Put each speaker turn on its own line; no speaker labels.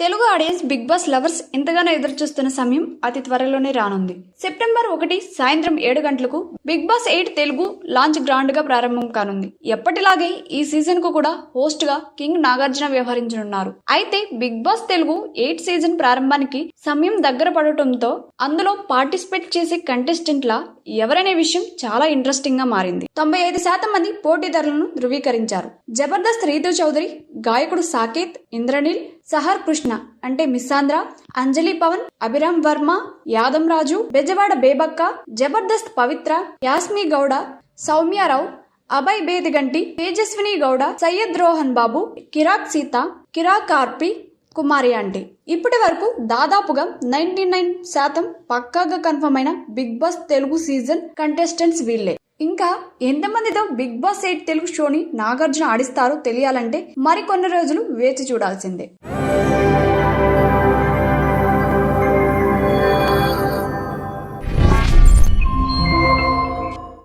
Telugu audience Bigg Boss lovers ఎంతగానో ఎదురు చూస్తున్న సమయం అతి త్వరలోనే రానుంది. సెప్టెంబర్ ఒకటి సాయంత్రం ఏడు గంటలకు Bigg Boss eight Telugu launch గ్రాండ్గా ప్రారంభం కానుంది. ఎప్పటిలాగే ఈ సీజన్కు కూడా హోస్ట్గా కింగ్ నాగార్జున వ్యవహరించనున్నారు. అయితే Bigg Boss Telugu eight season ప్రారంభానికి సమయం దగ్గర పడటంతో అందులో పార్టిసిపేట్ చేసే కంటెస్టెంట్ల ఎవరనే విషయం చాలా ఇంట్రెస్టింగ్గా మారింది. తొంభై ఐదు శాతం మంది పోటీదారులను ధృవీకరించారు. జబర్దస్త్ రీతు చౌదరి గాయకుడు సాకేత్ ఇంద్రనీల్ సహర్ కృష్ణ అంటే మిస్సాంద్ర అంజలి పవన్ అభిరామ్ వర్మ యాదం రాజు బెజవాడ బేబక్క జబర్దస్త్ పవిత్ర యాస్మి గౌడ సౌమ్యారావు అభయ్ బేదిగంటి తేజస్విని గౌడ సయ్యద్ రోహన్ బాబు కిరాక్ సీత కిరాక్ ఆర్పి కుమారి అంటే ఇప్పటి వరకు దాదాపుగా నైన్టీ నైన్ శాతం పక్కాగా కన్ఫర్మ్ అయిన Bigg Boss Telugu season contestants వీళ్ళే. ఇంకా ఎంతమందితో బిగ్ బాస్ ఎయిట్ తెలుగు షోని నాగార్జున ఆడిస్తారో తెలియాలంటే మరికొన్ని రోజులు వేచి చూడాల్సిందే.